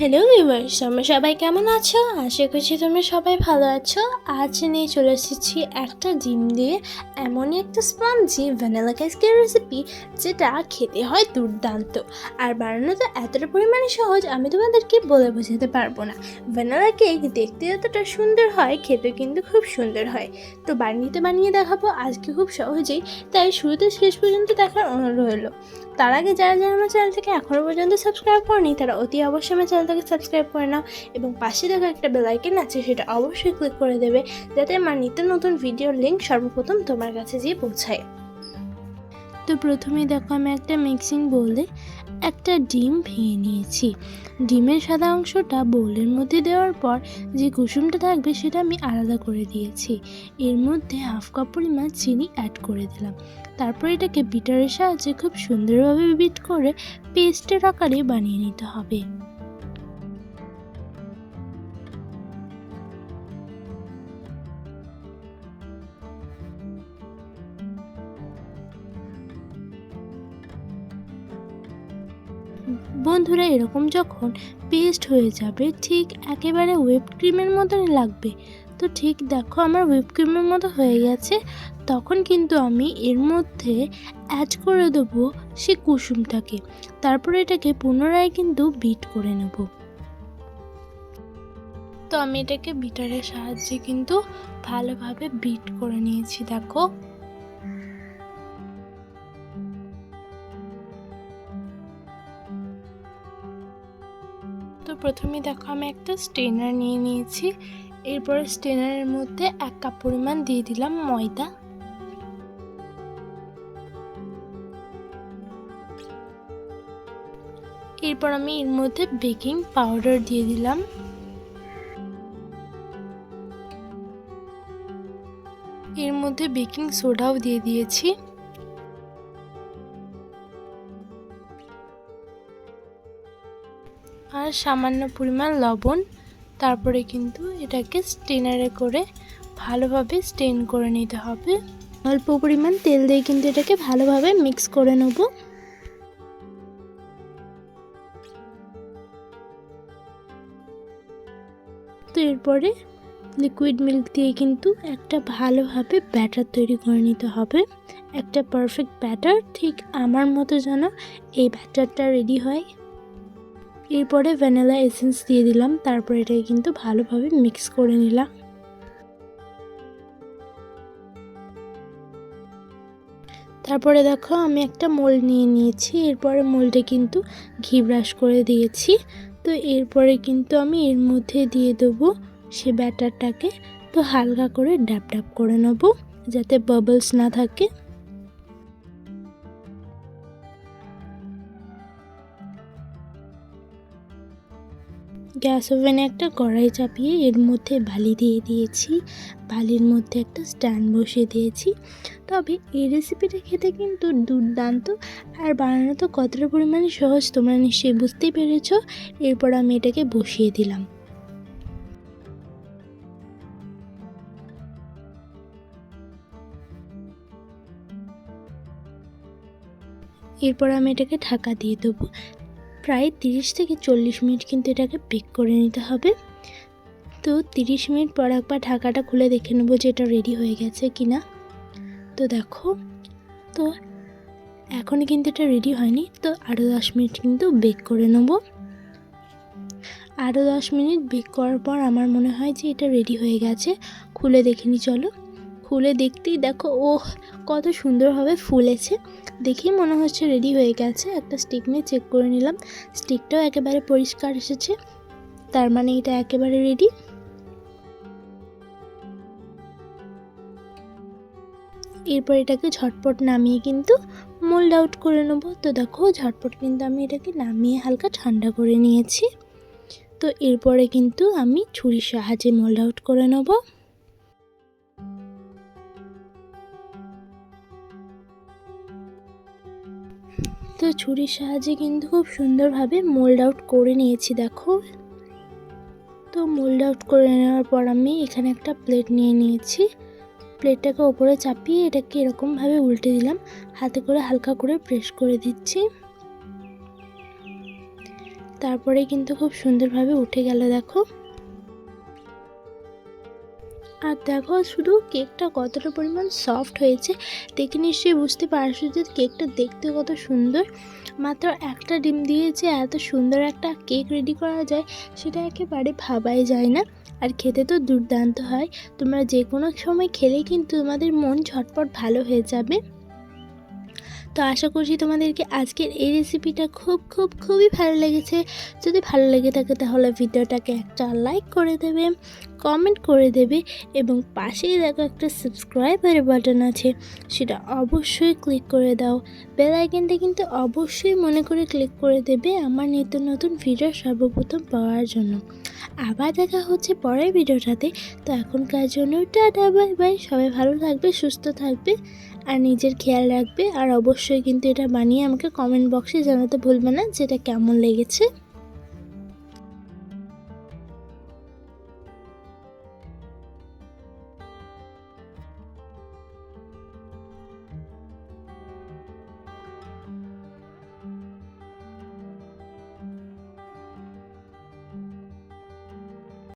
Hello viewers তোমরা সবাই কেমন আছো? আশা করছি তোমরা সবাই ভালো আছো। আজ নিয়ে চলে এসেছি একটা ডিম দিয়ে এমনই একটা স্পঞ্জি ভ্যানিলা কেকের রেসিপি যেটা খেতে হয় দুর্দান্ত। আর বানানো তো এতটা পরিমাণে সহজ, আমি তোমাদেরকে বলে বোঝাতে পারব না। ভ্যানিলা কেক দেখতে যতটা সুন্দর হয় খেতে কিন্তু খুব সুন্দর হয়। তো বানিয়ে বানিয়ে দেখাবো, আজকে খুব সহজেই, তাই শুরুতে শেষ পর্যন্ত দেখার অনুরোধ হলো তার আগে যারা যারা আমার চ্যানেলটাকে এখনও পর্যন্ত সাবস্ক্রাইব করেনি, তারা অতি অবশ্যই আমার চ্যানেলটাকে সাবস্ক্রাইব করে নাও এবং পাশে দেখা একটা বেলাইকেন আছে সেটা অবশ্যই ক্লিক করে দেবে যাতে আমার নিত্য নতুন ভিডিওর লিঙ্ক সর্বপ্রথম তোমার কাছে গিয়ে পৌঁছায়। তো প্রথমে দেখো আমি একটা মিক্সিং বোলে একটা ডিম ভেঙে নিয়েছি। ডিমের সাদা অংশটা বোলের মধ্যে দেওয়ার পর যে কুসুমটা থাকবে সেটা আমি আলাদা করে দিয়েছি। এর মধ্যে হাফ কাপ পরিমাণ চিনি অ্যাড করে দিলাম। তারপর এটাকে বিটারের সাহায্যে খুব সুন্দরভাবে বিট করে পেস্টের আকারে বানিয়ে নিতে হবে। বন্ধুরা, এরকম যখন পেস্ট হয়ে যাবে, ঠিক একেবারে হুইপ ক্রিমের মতন লাগবে। তো ঠিক দেখো আমার হুইপ ক্রিমের মতো হয়ে গেছে। তখন কিন্তু আমি এর মধ্যে অ্যাড করে দেবো সে কুসুমটাকে। তারপরে এটাকে পুনরায় কিন্তু বিট করে নেব। তো আমি এটাকে বিটারের সাহায্যে কিন্তু ভালোভাবে বিট করে নিয়েছি, দেখো। প্রথমে দেখো আমি একটা স্টেনার নিয়ে নিয়েছি। এরপরে স্টেনারের মধ্যে এক কাপ পরিমাণ দিয়ে দিলাম ময়দা। এরপর আমি এর মধ্যে বেকিং পাউডার দিয়ে দিলাম। এর মধ্যে বেকিং সোডাও দিয়ে দিয়েছি। আর সামান্য পরিমাণ লবণ, তারপরে কিন্তু এটাকে স্টেনারে করে ভালোভাবে স্টেন করে নিতে হবে। অল্প পরিমাণ তেল দিয়ে কিন্তু এটাকে ভালোভাবে মিক্স করে নেব। তো এরপরে লিকুইড মিল্ক দিয়ে কিন্তু একটা ভালোভাবে ব্যাটার তৈরি করে নিতে হবে। একটা পারফেক্ট ব্যাটার ঠিক আমার মতো যেন এই ব্যাটারটা রেডি হয়। এরপরে ভ্যানিলা এসেন্স দিয়ে দিলাম, তারপরে এটাকে কিন্তু ভালোভাবে মিক্স করে নিলাম। তারপরে দেখো আমি একটা মোল্ড নিয়ে নিয়েছি, এরপরে মোল্ডে কিন্তু ঘি ব্রাশ করে দিয়েছি। তো এরপরে কিন্তু আমি এর মধ্যে দিয়ে দেবো সে ব্যাটারটাকে, তো হালকা করে ডাব ডাব করে নেব, যাতে বাবলস না থাকে। গ্যাস ওভেনে একটা কড়াই চাপিয়ে এর মধ্যে বালি দিয়ে দিয়েছি। বালির মধ্যে একটা স্ট্যান্ড বসিয়ে দিয়েছি। তবে এই রেসিপিটা খেতে কিন্তু দুর্দান্ত। আর বানানো তো কতটা পরিমাণে সহজ তোমরা নিশ্চয়ই বুঝতেই পেরেছ। এরপর আমি এটাকে বসিয়ে দিলাম। এরপর আমি এটাকে ঢাকা দিয়ে দেবো। প্রায় তিরিশ থেকে চল্লিশ মিনিট কিন্তু এটাকে বেক করে নিতে হবে। তো তিরিশ মিনিট পর একবার ঢাকাটা খুলে দেখে নেব যে এটা রেডি হয়ে গেছে কি না তো দেখো, তো এখনই কিন্তু এটা রেডি হয়নি, তো আরও দশ মিনিট কিন্তু বেক করে নেব। আরও দশ মিনিট বেক করার পর আমার মনে হয় যে এটা রেডি হয়ে গেছে, খুলে দেখে নি, চলো। খুলে দেখতেই দেখো ও কত সুন্দরভাবে ফুলেছে। দেখেই মনে হচ্ছে রেডি হয়ে গেছে। একটা স্টিক নিয়ে চেক করে নিলাম। স্টিকটাও একেবারে পরিষ্কার এসেছে। তার মানে এটা একেবারে রেডি এরপর এটাকে ঝটপট নামিয়ে কিন্তু মোল্ড আউট করে নেব। তো দেখো, ঝটপট কিন্তু আমি এটাকে নামিয়ে হালকা ঠান্ডা করে নিয়েছি। তো এরপরে কিন্তু আমি ছুরির সাহায্যে মোল্ড আউট করে নেব। তো ছুরির সাহায্যে কিন্তু খুব সুন্দরভাবে মোল্ড আউট করে নিয়েছি, দেখো। তো মোল্ড আউট করে নেওয়ার পর আমি এখানে একটা প্লেট নিয়ে নিয়েছি। প্লেটটাকে ওপরে চাপিয়ে এটাকে এরকমভাবে উল্টে দিলাম। হাতে করে হালকা করে প্রেস করে দিচ্ছি। তারপরে কিন্তু খুব সুন্দরভাবে উঠে গেল, দেখো। আর দেখো শুধু কেকটা কতটা পরিমাণ সফট হয়েছে, দেখে নিশ্চয়ই বুঝতে পারছ যে কেকটা দেখতে কত সুন্দর। মাত্র একটা ডিম দিয়ে যে এত সুন্দর একটা কেক রেডি করা যায়, সেটা একেবারে ভাবাই যায় না। আর খেতে তো দুর্দান্ত হয়, তোমরা যে কোনো সময় খেলে কিন্তু তোমাদের মন ঝটপট ভালো হয়ে যাবে। তো আশা করছি তোমাদেরকে আজকের এই রেসিপিটা খুব খুব, খুবই ভালো লেগেছে। যদি ভালো লেগে থাকে তাহলে ভিডিওটাকে একটা লাইক করে দেবে কমেন্ট করে দেবে এবং পাশেই দেখো একটা সাবস্ক্রাইবারের বাটন আছে, সেটা অবশ্যই ক্লিক করে দাও। বেল আইকনটা কিন্তু অবশ্যই মনে করে ক্লিক করে দেবে আমার নিত্য নতুন ভিডিও সর্বপ্রথম পাওয়ার জন্য। আবার দেখা হচ্ছে পরের ভিডিওটাতে তো এখনকার জন্য টাটা বাই বাই সবাই ভালো থাকবে, সুস্থ থাকবে। আর নিজের খেয়াল রাখবে। আর অবশ্যই কিন্তু এটা বানিয়ে আমাকে কমেন্ট বক্সে জানাতে ভুলবে না যে এটা কেমন লেগেছে।